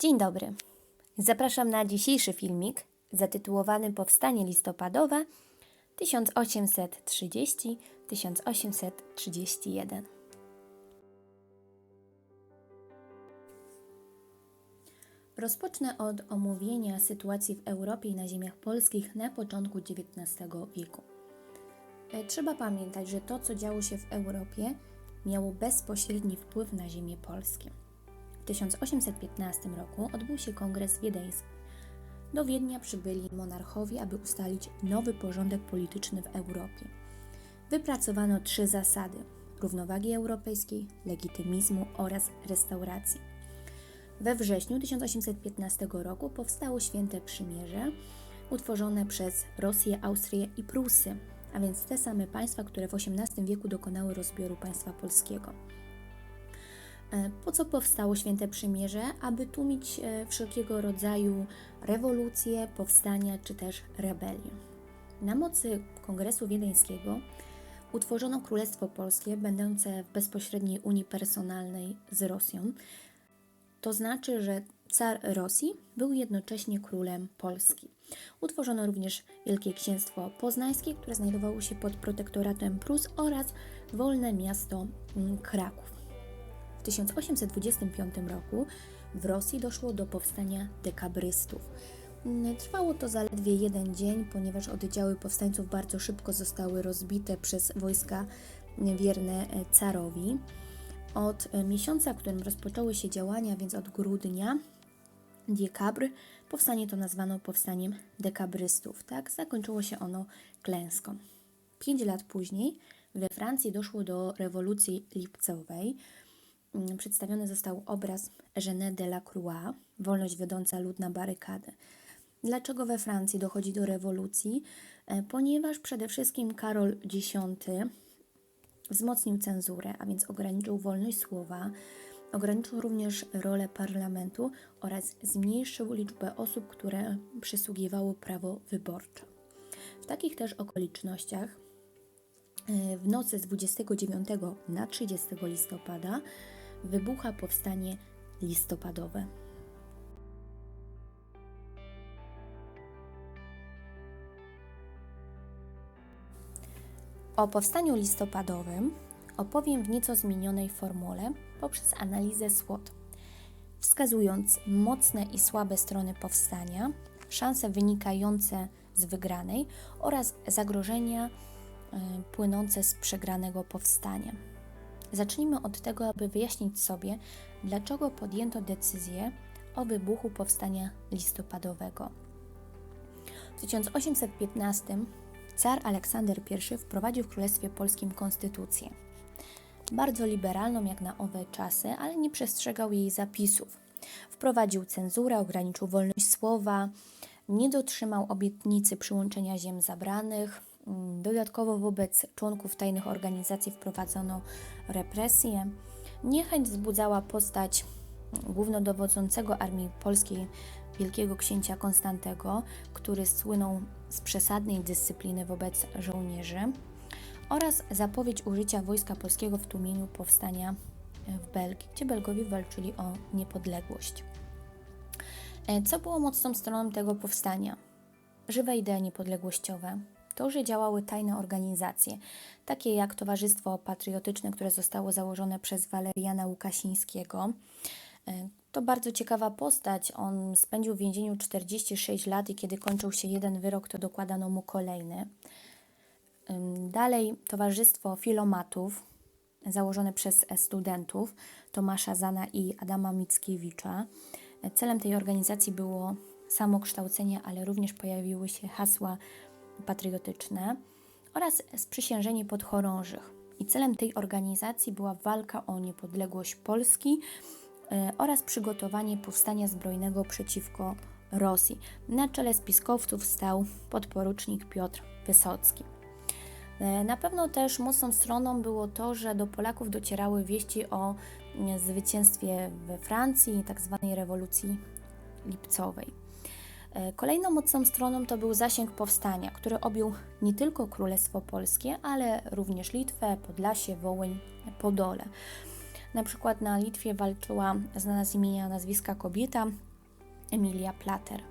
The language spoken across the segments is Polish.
Dzień dobry. Zapraszam na dzisiejszy filmik zatytułowany Powstanie listopadowe 1830-1831. Rozpocznę od omówienia sytuacji w Europie i na ziemiach polskich na początku XIX wieku. E, Trzeba pamiętać, że to, co działo się w Europie, miało bezpośredni wpływ na ziemię polskie. W 1815 roku odbył się kongres wiedeński. Do Wiednia przybyli monarchowie, aby ustalić nowy porządek polityczny w Europie. Wypracowano trzy zasady: równowagi europejskiej, legitymizmu oraz restauracji. We wrześniu 1815 roku powstało Święte Przymierze, utworzone przez Rosję, Austrię i Prusy, a więc te same państwa, które w XVIII wieku dokonały rozbioru państwa polskiego. E, Po co powstało Święte Przymierze? Aby tłumić e, wszelkiego rodzaju rewolucje, powstania czy też rebelie. Na mocy Kongresu Wiedeńskiego utworzono Królestwo Polskie, będące w bezpośredniej unii personalnej z Rosją. To znaczy, że car Rosji był jednocześnie królem Polski. Utworzono również Wielkie Księstwo Poznańskie, które znajdowało się pod protektoratem Prus oraz wolne miasto mm, Kraków. W 1825 roku w Rosji doszło do powstania dekabrystów. Mm, Trwało to zaledwie jeden dzień, ponieważ oddziały powstańców bardzo szybko zostały rozbite przez wojska wierne e, carowi. Od e, miesiąca, w którym rozpoczęły się działania, więc od grudnia, Diekabr, powstanie to nazwano powstaniem dekabrystów. Tak, zakończyło się ono klęską. Pięć lat później we Francji doszło do rewolucji lipcowej. Mm, Przedstawiony został obraz Eugène de la Croix, wolność wiodąca lud na barykady. Dlaczego we Francji dochodzi do rewolucji? E, Ponieważ przede wszystkim Karol X wzmocnił cenzurę, a więc ograniczył wolność słowa, ograniczył również rolę parlamentu oraz zmniejszył liczbę osób, które przysługiwało prawo wyborcze. W takich też okolicznościach e, w nocy z 29 na 30 listopada wybucha powstanie listopadowe. O powstaniu listopadowym opowiem w nieco zmienionej formule poprzez analizę SWOT, wskazując mocne i słabe strony powstania, szanse wynikające z wygranej oraz zagrożenia y, płynące z przegranego powstania. Zacznijmy od tego, aby wyjaśnić sobie, dlaczego podjęto decyzję o wybuchu powstania listopadowego. W 1815 car Aleksander I wprowadził w Królestwie Polskim konstytucję. Bardzo liberalną jak na owe czasy, ale nie przestrzegał jej zapisów. Wprowadził cenzurę, ograniczył wolność słowa, nie dotrzymał obietnicy przyłączenia ziem zabranych. Dodatkowo wobec członków tajnych organizacji wprowadzono represje. Niechęć wzbudzała postać głównodowodzącego armii polskiej wielkiego księcia Konstantego, który słynął z przesadnej dyscypliny wobec żołnierzy oraz zapowiedź użycia wojska polskiego w tłumieniu powstania w Belgii, gdzie Belgowie walczyli o niepodległość. E, Co było mocną stroną tego powstania? Żywe idee niepodległościowe. To, że działały tajne organizacje, takie jak Towarzystwo Patriotyczne, które zostało założone przez Waleriana Łukasińskiego. E, To bardzo ciekawa postać. On spędził w więzieniu 46 lat i kiedy kończył się jeden wyrok, to dokładano mu kolejny. Dalej Towarzystwo Filomatów, założone przez studentów Tomasza Zana i Adama Mickiewicza. Celem tej organizacji było samokształcenie, ale również pojawiły się hasła patriotyczne oraz sprzysiężenie podchorążych. I celem tej organizacji była walka o niepodległość Polski e, oraz przygotowanie powstania zbrojnego przeciwko Rosji. Na czele spiskowców stał podporucznik Piotr Wysocki. E, Na pewno też mocną stroną było to, że do Polaków docierały wieści o mm, zwycięstwie we Francji, tak zwanej rewolucji lipcowej. E, Kolejną mocną stroną to był zasięg powstania, który objął nie tylko Królestwo Polskie, ale również Litwę, Podlasie, Wołyń, Podole. Na przykład na Litwie walczyła znana z imienia nazwiska kobieta, Emilia Plater.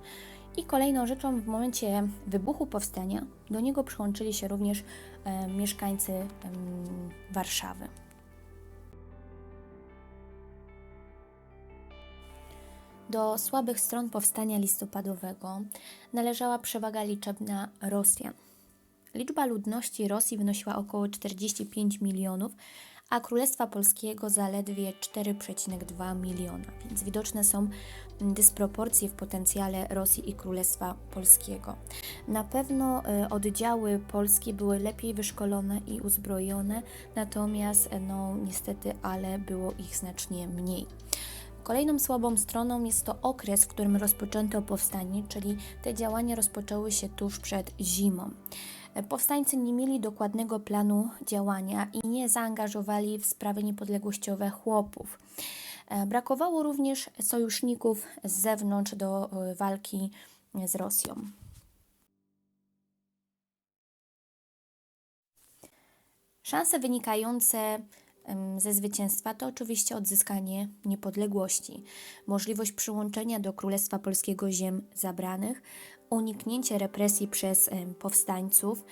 I kolejną rzeczą w momencie wybuchu powstania do niego przyłączyli się również e, mieszkańcy em, Warszawy. Do słabych stron powstania listopadowego należała przewaga liczebna Rosjan. Liczba ludności Rosji wynosiła około 45 milionów, a Królestwa Polskiego zaledwie 4,2 miliona, więc widoczne są dysproporcje w potencjale Rosji i Królestwa Polskiego. Na pewno e, oddziały polskie były lepiej wyszkolone i uzbrojone, natomiast e, no niestety, ale było ich znacznie mniej. Kolejną słabą stroną jest to okres, w którym rozpoczęto powstanie, czyli te działania rozpoczęły się tuż przed zimą. Powstańcy nie mieli dokładnego planu działania i nie zaangażowali w sprawy niepodległościowe chłopów. E, Brakowało również sojuszników z zewnątrz do e, walki z Rosją. Szanse wynikające em, ze zwycięstwa to oczywiście odzyskanie niepodległości, możliwość przyłączenia do Królestwa Polskiego ziem zabranych, uniknięcie represji przez powstańców.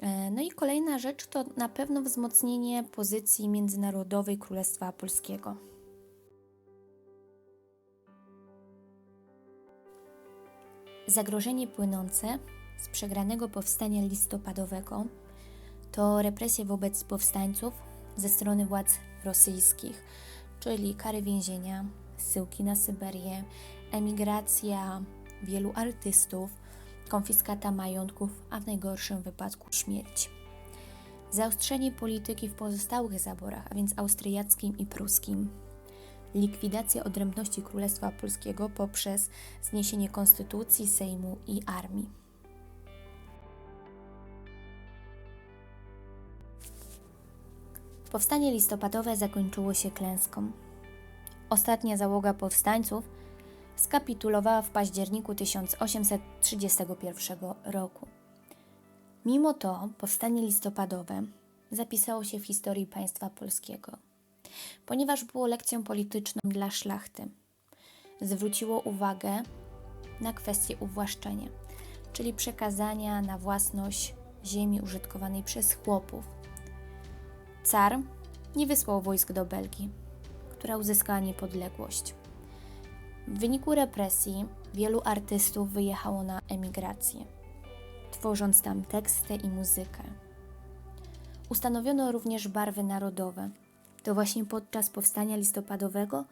E, No i kolejna rzecz to na pewno wzmocnienie pozycji międzynarodowej Królestwa Polskiego. Zagrożenie płynące z przegranego powstania listopadowego to represje wobec powstańców ze strony władz rosyjskich, czyli kary więzienia, zsyłki na Syberię, emigracja wielu artystów, konfiskata majątków, a w najgorszym wypadku śmierć. Zaostrzenie polityki w pozostałych zaborach, a więc austriackim i pruskim. Likwidacja odrębności Królestwa Polskiego poprzez zniesienie konstytucji, Sejmu i armii. Powstanie listopadowe zakończyło się klęską. Ostatnia załoga powstańców skapitulowała w październiku 1831 roku. Mimo to powstanie listopadowe zapisało się w historii państwa polskiego, ponieważ było lekcją polityczną dla szlachty. Zwróciło uwagę na kwestię uwłaszczenia, czyli przekazania na własność ziemi użytkowanej przez chłopów. Car nie wysłał wojsk do Belgii, która uzyskała niepodległość. W wyniku represji wielu artystów wyjechało na emigrację, tworząc tam teksty i muzykę. Ustanowiono również barwy narodowe. To właśnie podczas powstania listopadowego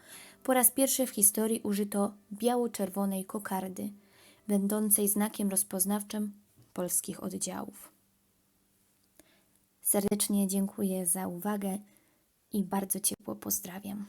po raz pierwszy w historii użyto biało-czerwonej kokardy, będącej znakiem rozpoznawczym polskich oddziałów. Serdecznie dziękuję za uwagę i bardzo ciepło pozdrawiam.